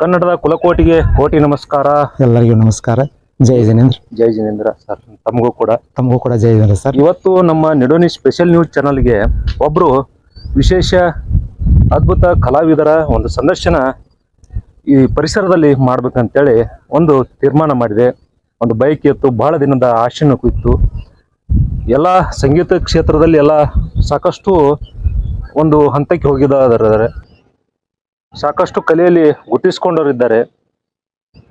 ಕನ್ನಡದ ಕುಲಕೋಟಿಗೆ ಕೋಟಿ ನಮಸ್ಕಾರ. ಎಲ್ಲರಿಗೂ ನಮಸ್ಕಾರ. ಜೈ ಜಿನೇಂದ್ರ. ಜೈ ಜಿನೇಂದ್ರ ಸರ್. ತಮಗೂ ಕೂಡ. ತಮಗೂ ಕೂಡ ಜೈ ಜಿನೇಂದ್ರ ಸರ್. ಇವತ್ತು ನಮ್ಮ ನಿಡೋನಿ ಸ್ಪೆಷಲ್ ನ್ಯೂಸ್ ಚಾನಲ್ಗೆ ಒಬ್ಬರು ವಿಶೇಷ ಅದ್ಭುತ ಕಲಾವಿದರ ಒಂದು ಸಂದರ್ಶನ ಈ ಪರಿಸರದಲ್ಲಿ ಮಾಡ್ಬೇಕಂತೇಳಿ ಒಂದು ತೀರ್ಮಾನ ಮಾಡಿದೆ. ಒಂದು ಬೈಕ್ ಇತ್ತು ಬಹಳ ದಿನದ ಆಶೆನೂ ಇತ್ತು ಎಲ್ಲ ಸಂಗೀತ ಕ್ಷೇತ್ರದಲ್ಲಿ ಎಲ್ಲ ಸಾಕಷ್ಟು ಒಂದು ಹಂತಕ್ಕೆ ಹೋಗಿದ್ದಾರೆ ಸಾಕಷ್ಟು ಕಲೆಯಲ್ಲಿ ಗುರುತಿಸ್ಕೊಂಡವರಿದ್ದಾರೆ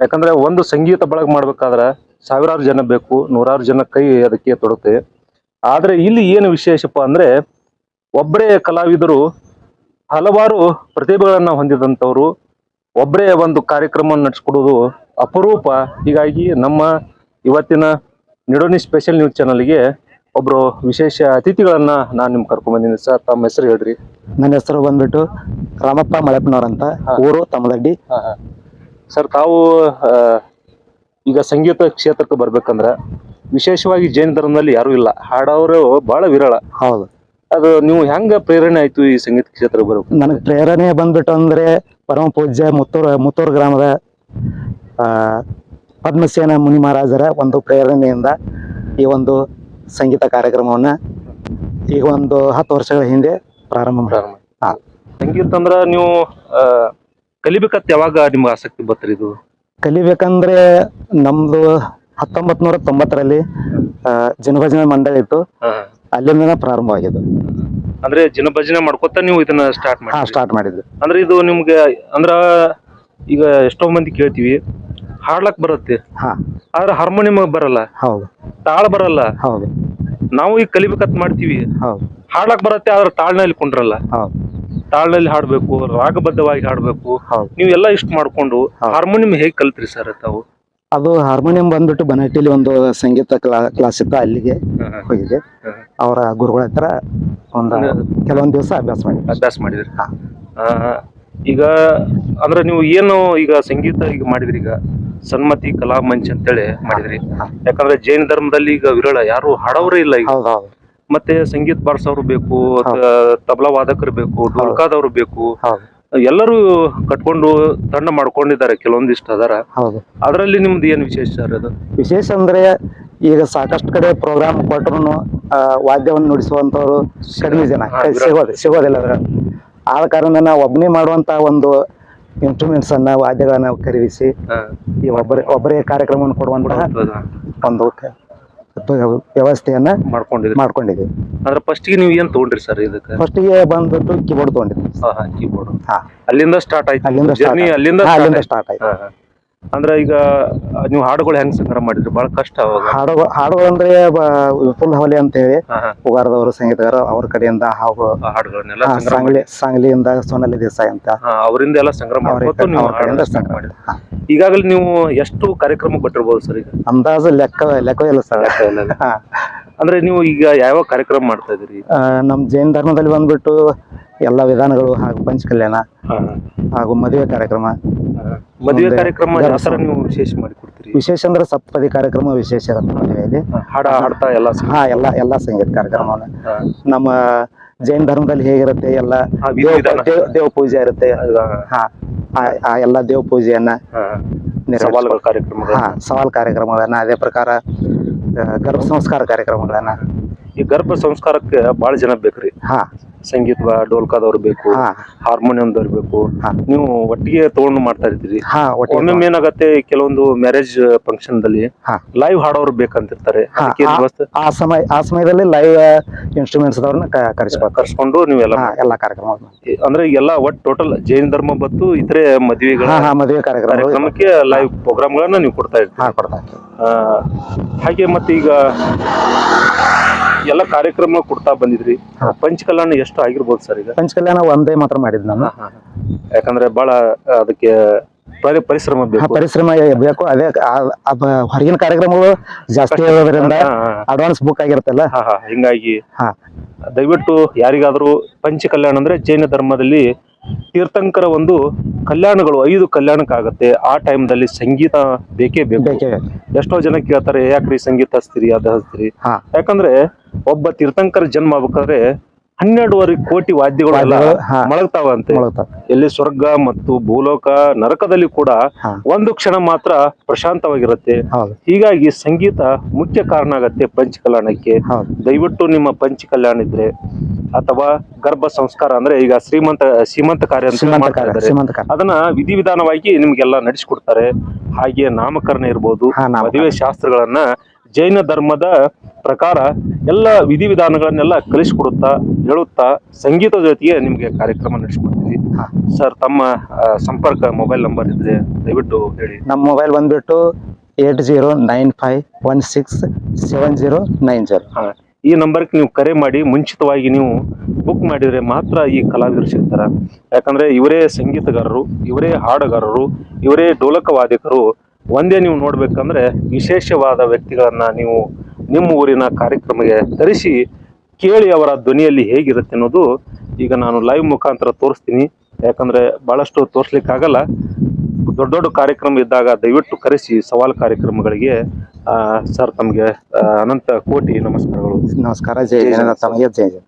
ಯಾಕಂದ್ರೆ ಒಂದು ಸಂಗೀತ ಬಳಗ ಮಾಡ್ಬೇಕಾದ್ರೆ ಸಾವಿರಾರು ಜನ ಬೇಕು, ನೂರಾರು ಜನ ಕೈ ಅದಕ್ಕೆ ತೊಡುತ್ತೆ. ಆದರೆ ಇಲ್ಲಿ ಏನು ವಿಶೇಷಪ್ಪ ಅಂದ್ರೆ ಒಬ್ಬರೇ ಕಲಾವಿದರು ಹಲವಾರು ಪ್ರತಿಭೆಗಳನ್ನು ಹೊಂದಿದಂಥವರು, ಒಬ್ಬರೇ ಒಂದು ಕಾರ್ಯಕ್ರಮ ನಡೆಸ್ಕೊಡೋದು ಅಪರೂಪ. ಹೀಗಾಗಿ ನಮ್ಮ ಇವತ್ತಿನ ನಿಡೋನಿ ಸ್ಪೆಷಲ್ ನ್ಯೂಸ್ ಚಾನಲ್ಗೆ ಒಬ್ರು ವಿಶೇಷ ಅತಿಥಿಗಳನ್ನ ನಾನು ನಿಮ್ಗೆ ಕರ್ಕೊಂಡ್ ಬಂದಿದ್ದೀನಿ. ಸರ್ ತಮ್ಮ ಹೆಸರು ಹೇಳ್ರಿ. ನನ್ನ ಹೆಸರು ಬಂದ್ಬಿಟ್ಟು ರಾಮಪ್ಪ ಮಳೆಪ್ಪನವ್ರ ಅಂತ ಊರು ತಮ್ಮದಡ್ಡಿ. ಸರ್ ತಾವು ಆ, ಈಗ ಸಂಗೀತ ಕ್ಷೇತ್ರಕ್ಕೆ ಬರ್ಬೇಕಂದ್ರೆ ವಿಶೇಷವಾಗಿ ಜೈನ ಧರ್ಮದಲ್ಲಿ ಯಾರು ಇಲ್ಲ. ಹಾಡೋರು ಬಹಳ ವಿರಳ. ಹೌದು. ಅದು ನೀವು ಹೆಂಗ ಪ್ರೇರಣೆ ಆಯ್ತು ಈ ಸಂಗೀತ ಕ್ಷೇತ್ರಕ್ಕೆ ಬರಬೇಕು ನನಗೆ ಪ್ರೇರಣೆ ಬಂದ್ಬಿಟ್ಟು ಅಂದ್ರೆ ಪರಮ ಪೂಜ್ಯ ಮುತ್ತೂರು ಮುತ್ತೂರು ಗ್ರಾಮದ ಆ, ಪದ್ಮಸೇನ ಮುನಿ ಮಹಾರಾಜರ ಒಂದು ಪ್ರೇರಣೆಯಿಂದ ಈ ಒಂದು ಸಂಗೀತ ಕಾರ್ಯಕ್ರಮವನ್ನ ಈಗ ಒಂದು ಹತ್ತು ವರ್ಷಗಳ ಹಿಂದೆ ಪ್ರಾರಂಭ ಹಾ. ಸಂಗೀತ ಅಂದ್ರ ನೀವು ಕಲಿಬೇಕತ್ತ ಯಾವಾಗ ನಿಮ್ಗೆ ಆಸಕ್ತಿ ಬತ್ರಿ ಇದು? ಕಲಿಬೇಕಂದ್ರೆ ನಮ್ದು ಹತ್ತೊಂಬತ್ ನೂರ ತೊಂಬತ್ತರಲ್ಲಿ ಜನಭಜನೆ ಮಂಡಳಿ ಇತ್ತು. ಅಲ್ಲಿಂದ ಪ್ರಾರಂಭವಾಗಿದ್ದು ಅಂದ್ರೆ ಜನಭಜನೆ ಮಾಡ್ಕೊತ ನೀವು ಇದನ್ನ ಸ್ಟಾರ್ಟ್ ಮಾಡಿ ಸ್ಟಾರ್ಟ್ ಮಾಡಿದ್ದು. ಅಂದ್ರೆ ಇದು ನಿಮ್ಗೆ ಅಂದ್ರ ಈಗ ಎಷ್ಟೋ ಮಂದಿ ಕೇಳ್ತೀವಿ ಹಾಡ್ಲಕ್ ಬರುತ್ತೆ. ಹಾ. ಆದ್ರೆ ಹಾರ್ಮೋನಿಯಂ ಬರಲ್ಲ. ಹೌದು. ತಾಳ ಬರಲ್ಲ. ಹೌದು. ನಾವು ಈಗ ಕಲಿಬೇಕಂತ ಮಾಡ್ತೀವಿ. ಹೌದು. ಹಾಡ್ಲಕ್ ಬರತ್ತೆ ಆದ್ರೆ ತಾಳ್ನಲ್ಲಿ ಕುಂಡ್ರಲ್ಲ. ಹೌದು. ತಾಳ್ನಲ್ಲಿ ಹಾಡ್ಬೇಕು ರಾಗಬದ್ಧವಾಗಿ ಹಾಡ್ಬೇಕು. ಹೌದು. ನೀವು ಎಲ್ಲ ಇಷ್ಟ ಮಾಡ್ಕೊಂಡು ಹಾರ್ಮೋನಿಯಂ ಹೇಗೆ ಕಲ್ತ್ರಿ ಸರ್ ತಾವು? ಅದು ಹಾರ್ಮೋನಿಯಂ ಬಂದ್ಬಿಟ್ಟು ಬನಹಟ್ಟಿಲಿ ಒಂದು ಸಂಗೀತ ಕ್ಲಾ ಕ್ಲಾಸ್ ಇತ್ತು ಅಲ್ಲಿಗೆ ಹೋಗಿದೆ ಅವರ ಗುರುಗಳ ಹತ್ರ ಒಂದು ಕೆಲವೊಂದು ದಿವಸ ಅಭ್ಯಾಸ ಮಾಡಿ ಅಭ್ಯಾಸ ಮಾಡಿದ್ರಿ? ಈಗ ಅಂದ್ರೆ ನೀವು ಏನು ಈಗ ಸಂಗೀತ ಈಗ ಮಾಡಿದ್ರಿ ಈಗ? ಸನ್ಮತಿ ಕಲಾ ಮಂಚ್ ಅಂತೇಳಿ ಮಾಡಿದ್ರಿ. ಯಾಕಂದ್ರೆ ಜೈನ ಧರ್ಮದಲ್ಲಿ ಈಗ ವಿರಳ ಯಾರು ಹಾಡೋರೇ ಇಲ್ಲ ಈಗ. ಮತ್ತೆ ಸಂಗೀತ ಬಾರಿಸೋರು ಬೇಕು ತಬಲಾ ವಾದಕರು ಬೇಕು ಡೋಲ್ಕಾದವ್ರು ಬೇಕು. ಹೌದು. ಎಲ್ಲರೂ ಕಟ್ಕೊಂಡು ತಂಡ ಮಾಡ್ಕೊಂಡಿದ್ದಾರೆ ಕೆಲವೊಂದಿಷ್ಟು ಅದರ. ಹೌದು. ಅದರಲ್ಲಿ ನಿಮ್ದು ಏನು ವಿಶೇಷ ಸರ್ ಅದು? ವಿಶೇಷ ಅಂದ್ರೆ ಈಗ ಸಾಕಷ್ಟು ಕಡೆ ಪ್ರೋಗ್ರಾಮ್ ಕೊಟ್ಟರು ವಾದ್ಯವನ್ನು ನುಡಿಸುವಂತವ್ರು ಕಡಿಮೆ ಜನ. ಸಿಗೋದು ಸಿಗೋದಿಲ್ಲ. ಆದ ಕಾರಣ ನಾವು ಒಬ್ಬನೇ ಮಾಡುವಂತ ಒಂದು ಇನ್ಸ್ಟ್ರೂಮೆಂಟ್ಸ್ ಅನ್ನ ವಾದ್ಯಗಳನ್ನ ಖರೀದಿಸಿ. ಈ ಒಬ್ಬರೇ ಒಬ್ಬರೇ ಕಾರ್ಯಕ್ರಮವನ್ನು ಕೊಡುವಂತಹ? ಒಂದು ವ್ಯವಸ್ಥೆಯನ್ನ ಮಾಡ್ಕೊಂಡಿದ್ರಿ ಮಾಡ್ಕೊಂಡಿದ್ದೀವಿ ಅಂದ್ರೆ ಫಸ್ಟ್ಗೆ ನೀವು ಏನ್ ತಗೊಂಡ್ರಿ ಸರ್ ಇದಕ್ಕೆ ಫಸ್ಟಿಗೆ ಬಂದ್ಬಿಟ್ಟು ಕೀಬೋರ್ಡ್ ತಗೊಂಡಿದ್ವಿ ಕೀಬೋರ್ಡ್ ಹಾ ಅಲ್ಲಿಂದ ಸ್ಟಾರ್ಟ್ ಆಯ್ತು ಅಲ್ಲಿಂದ ಜರ್ನಿ ಅಲ್ಲಿಂದ. ಸ್ಟಾರ್ಟ್ ಆಯ್ತು. ಅಂದ್ರೆ ಈಗ ನೀವು ಹಾಡುಗಳು ಹೆಂಗ್ ಸಂಗ್ರಹ ಮಾಡಿದ್ರಿ? ಬಹಳ ಕಷ್ಟ ಹಾಡು ಹಾಡುಗಳು ಅಂದ್ರೆ ವಿಪುಲ್ ಹವಲಿ ಅಂತ ಹೇಳಿ. ಉಗಾರದವರು ಸಂಗೀತಗಾರ ಅವ್ರ ಕಡೆಯಿಂದ ಹಾಗೂ ಹಾಡುಗಳನ್ನೆಲ್ಲ ಸಾಂಗ್ಲಿ ಸಾಂಗ್ಲಿಯಿಂದ ಸೋನಾಲಿ ದೇಸಾಯಿ ಅಂತ. ಅವರಿಂದ ಎಲ್ಲ ಸಂಗ್ರಹ ಮಾಡಿದ್ರಿ. ಹಾ. ಈಗಾಗಲೇ ನೀವು ಎಷ್ಟು ಕಾರ್ಯಕ್ರಮ ಕೊಟ್ಟಿರ್ಬೋದು ಸರ್ ಈಗ? ಅಂದಾಜು ಲೆಕ್ಕ ಲೆಕ್ಕ ಇಲ್ಲ ಸರ್. ಹಾ. ಅಂದ್ರೆ ನೀವು ಈಗ ಯಾವ ಕಾರ್ಯಕ್ರಮ ಮಾಡ್ತಾ ಇದೀರಿ ಆ, ನಮ್ ಜೈನ ಧರ್ಮದಲ್ಲಿ ಬಂದ್ಬಿಟ್ಟು ಎಲ್ಲ ವಿಧಾನಗಳು ಹಾಗೂ ಪಂಚಕಲ್ಯಾಣ ಹಾಗೂ ಮದುವೆ ಕಾರ್ಯಕ್ರಮ ಮದುವೆ ಮುಂದೆ ಕಾರ್ಯಕ್ರಮ ಯಾವ ತರ ನೀವು ವಿಶೇಷ ಮಾಡಿ ಕೊಡ್ತೀರಿ ವಿಶೇಷ ಅಂದ್ರೆ ಸಪ್ತಪದಿ ಕಾರ್ಯಕ್ರಮ ವಿಶೇಷ ಇರುತ್ತೆ ಮದುವೆಯಲ್ಲಿ ಹಾಡ ಹಾಡ್ತಾ ಎಲ್ಲ. ಹಾ ಎಲ್ಲ ಎಲ್ಲಾ ಸಂಗೀತ ಕಾರ್ಯಕ್ರಮವನ್ನ. ನಮ್ಮ ಜೈನ ಧರ್ಮದಲ್ಲಿ ಹೇಗಿರುತ್ತೆ ಎಲ್ಲ ದೇವ್ ವಿಧಿ ದೇವ ವಿಧಾನ. ದೇವ- ದೇವ ಪೂಜೆ ಇರುತ್ತೆ? ಹಾ ಆ- ಆ ಎಲ್ಲ ದೇವ ಪೂಜೆಯನ್ನ. ಸವಾಲುಗಳ ಕಾರ್ಯಕ್ರಮಗಳು ಹಾ ಸವಾಲ್ ಕಾರ್ಯಕ್ರಮಗಳನ್ನ ಅದೇ ಪ್ರಕಾರ ಆ, ಗರ್ಭ ಸಂಸ್ಕಾರ ಕಾರ್ಯಕ್ರಮಗಳನ್ನ. ಈ ಗರ್ಭ ಸಂಸ್ಕಾರಕ್ಕೆ ಬಹಳ ಜನ ಬೇಕ್ರಿ. ಹಾ. ಸಂಗೀತ ಡೋಲ್ಕಾದವ್ರು ಬೇಕು ಹಾರ್ಮೋನಿಯಂ ಹಾರ್ಮೋನಿಯಂದವ್ರು ಬೇಕು ನೀವು ಒಟ್ಟಿಗೆ ತಗೊಂಡು ಮಾಡ್ತಾ ಇರ್ತೀರಿ ಹಾ ಒಟ್ಟಿಗೆ ಒಮ್ಮೊಮ್ಮೆ ಏನಾಗತ್ತೆ ಕೆಲವೊಂದು ಮ್ಯಾರೇಜ್ ಫಂಕ್ಷನ್ ದಲ್ಲಿ ಹಾ. ಲೈವ್ ಹಾಡೋರು ಬೇಕಂತಿರ್ತಾರೆ. ಹಾ, ಅದಕ್ಕೆ ಆ- ವ್ಯವಸ್ಥೆ ಆ ಸಮಯ ಆ ಸಮಯದಲ್ಲಿ ಲೈವ್ ಇನ್ಸ್ಟ್ರೂಮೆಂಟ್ಸ್ ಅವ್ರನ್ನ ಕರೆಸ್ಬೇಕು ಕರ್ಸ್ಕೊಂಡು ನೀವೆಲ್ಲ ಎಲ್ಲಾ ಎಲ್ಲ ಕಾರ್ಯಕ್ರಮ ಅಂದ್ರೆ ಎಲ್ಲ ಒಟ್ ಟೋಟಲ್ ಜೈನ್ ಧರ್ಮ ಬತ್ತು ಇತರೆ ಮದುವೆಗಳ ಹಾ ಹಾ ಮದುವೆ ಕಾರ್ಯಕ್ರಮ. ಕಾರ್ಯಕ್ರಮಕ್ಕೆ ಲೈವ್ ಪ್ರೋಗ್ರಾಮ್ಗಳನ್ನ ನೀವು ಕೊಡ್ತಾ ಇರ್ತೀರಿ. ಹಾ ಕೊಡ್ತಾ ಇರ್ತೀವಿ. ಆ, ಹಾಗೆ ಮತ್ತೆ ಈಗ ಎಲ್ಲ ಕಾರ್ಯಕ್ರಮ ಕೊಡ್ತಾ ಬಂದಿದ್ರಿ. ಪಂಚಕಲ್ಯಾಣ ಎಷ್ಟು ಆಗಿರ್ಬೋದು ಸರ್ ಈಗ? ಪಂಚಕಲ್ಯಾಣ ಒಂದೇ ಮಾತ್ರ ಮಾಡಿದ್ ನಾನು. ಯಾಕಂದ್ರೆ ಬಹಳ ಅದಕ್ಕೆ ಪರಿಶ್ರಮ ಬೇಕು. ಪರಿಶ್ರಮ ಬೇಕು. ಅದೇ ಹೊರಗಿನ ಕಾರ್ಯಕ್ರಮಗಳು ಜಾಸ್ತಿ ಇರೋದ್ರಿಂದ ಅಡ್ವಾನ್ಸ್ ಬುಕ್ ಆಗಿರುತ್ತಲ್ಲ? ಹಿಂಗಾಗಿ ದಯವಿಟ್ಟು ಯಾರಿಗಾದ್ರೂ ಪಂಚಕಲ್ಯಾಣ ಅಂದ್ರೆ ಜೈನ ಧರ್ಮದಲ್ಲಿ ತೀರ್ಥಂಕರ ಒಂದು ಕಲ್ಯಾಣಗಳು ಐದು ಕಲ್ಯಾಣಕ್ಕಾಗತ್ತೆ. ಆ ಟೈಮ್ ದಲ್ಲಿ ಸಂಗೀತ ಬೇಕೇ ಬೇಕು. ಎಷ್ಟೋ ಜನ ಕೇಳ್ತಾರೆ ಯಾಕ್ರಿ ಸಂಗೀತ ಹಚ್ತೀರಿ ಅದ ಹಚ್ತೀರಿ? ಹಾ. ಯಾಕಂದ್ರೆ ಒಬ್ಬ ತೀರ್ಥಂಕರ ಜನ್ಮ ಆಗ್ಬೇಕಾದ್ರೆ ಹನ್ನೆರಡುವರೆ ಕೋಟಿ ವಾದ್ಯಗಳು, ಮೊಳಗ್ತಾವ. ಎಲ್ಲಿ ಸ್ವರ್ಗ ಮತ್ತು ಭೂಲೋಕ ನರಕದಲ್ಲಿ ಕೂಡ ಒಂದು ಕ್ಷಣ ಮಾತ್ರ ಪ್ರಶಾಂತವಾಗಿರುತ್ತೆ. ಹೀಗಾಗಿ ಸಂಗೀತ ಮುಖ್ಯ ಕಾರಣ ಆಗತ್ತೆ ಪಂಚ ಕಲ್ಯಾಣಕ್ಕೆ ದಯವಿಟ್ಟು ನಿಮ್ಮ ಪಂಚಕಲ್ಯಾಣ ಇದ್ರೆ ಅಥವಾ ಗರ್ಭ ಸಂಸ್ಕಾರ ಅಂದ್ರೆ ಈಗ ಶ್ರೀಮಂತ ಸೀಮಂತ ಕಾರ್ಯ ಅಂತ ಶ್ರೀಮಂತ ಕಾರ್ಯ ಅದನ್ನ ವಿಧಿವಿಧಾನವಾಗಿ ನಿಮ್ಗೆಲ್ಲ ನಡೆಸಿಕೊಡ್ತಾರೆ. ಹಾಗೆ ನಾಮಕರಣ ಇರ್ಬೋದು. ಮದುವೆ ಶಾಸ್ತ್ರಗಳನ್ನ ಜೈನ ಧರ್ಮದ ಪ್ರಕಾರ ಎಲ್ಲ ವಿಧಿವಿಧಾನಗಳನ್ನೆಲ್ಲ ಕಲಿಸ್ಕೊಡುತ್ತಾ ಹೇಳುತ್ತಾ ಸಂಗೀತದ ಜೊತೆಗೆ ನಿಮಗೆ ಕಾರ್ಯಕ್ರಮ ನಡೆಸ್ಕೊಡ್ತೀವಿ. ಸರ್ ತಮ್ಮ ಸಂಪರ್ಕ ಮೊಬೈಲ್ ನಂಬರ್ ಇದ್ರೆ ದಯವಿಟ್ಟು ಹೇಳಿ. ನಮ್ಮ ಮೊಬೈಲ್ ಬಂದ್ಬಿಟ್ಟು eight zero nine five one six seven zero nine zero. ಹಾ. ಈ ನಂಬರ್ಗೆ ನೀವು ಕರೆ ಮಾಡಿ ಮುಂಚಿತವಾಗಿ ನೀವು ಬುಕ್ ಮಾಡಿದರೆ ಮಾತ್ರ ಈ ಕಲಾವಿದರು ಸಿಗ್ತಾರೆ. ಯಾಕಂದರೆ ಇವರೇ ಸಂಗೀತಗಾರರು ಇವರೇ ಹಾಡುಗಾರರು ಇವರೇ ಡೋಲಕ ವಾದಕರು ಒಂದೇ ನೀವು ನೋಡಬೇಕಂದ್ರೆ ವಿಶೇಷವಾದ ವ್ಯಕ್ತಿಗಳನ್ನು ನೀವು ನಿಮ್ಮ ಊರಿನ ಕಾರ್ಯಕ್ರಮಕ್ಕೆ ತರಿಸಿ ಕೇಳಿ ಅವರ ಧ್ವನಿಯಲ್ಲಿ ಹೇಗಿರುತ್ತೆ ಅನ್ನೋದು ಈಗ ನಾನು ಲೈವ್ ಮುಖಾಂತರ ತೋರಿಸ್ತೀನಿ. ಯಾಕಂದ್ರೆ ಬಹಳಷ್ಟು ತೋರಿಸ್ಲಿಕ್ಕಾಗಲ್ಲ. ದೊಡ್ಡ ದೊಡ್ಡ ಕಾರ್ಯಕ್ರಮ ಇದ್ದಾಗ ದಯವಿಟ್ಟು ಕರೆಸಿ ಸವಾಲು ಕಾರ್ಯಕ್ರಮಗಳಿಗೆ. ಸರ್ ತಮಗೆ ಅನಂತ ಕೋಟಿ ನಮಸ್ಕಾರಗಳು. ನಮಸ್ಕಾರ ಜಯ ಜಯ ತಮಗೆ ಜೈ ಜೈ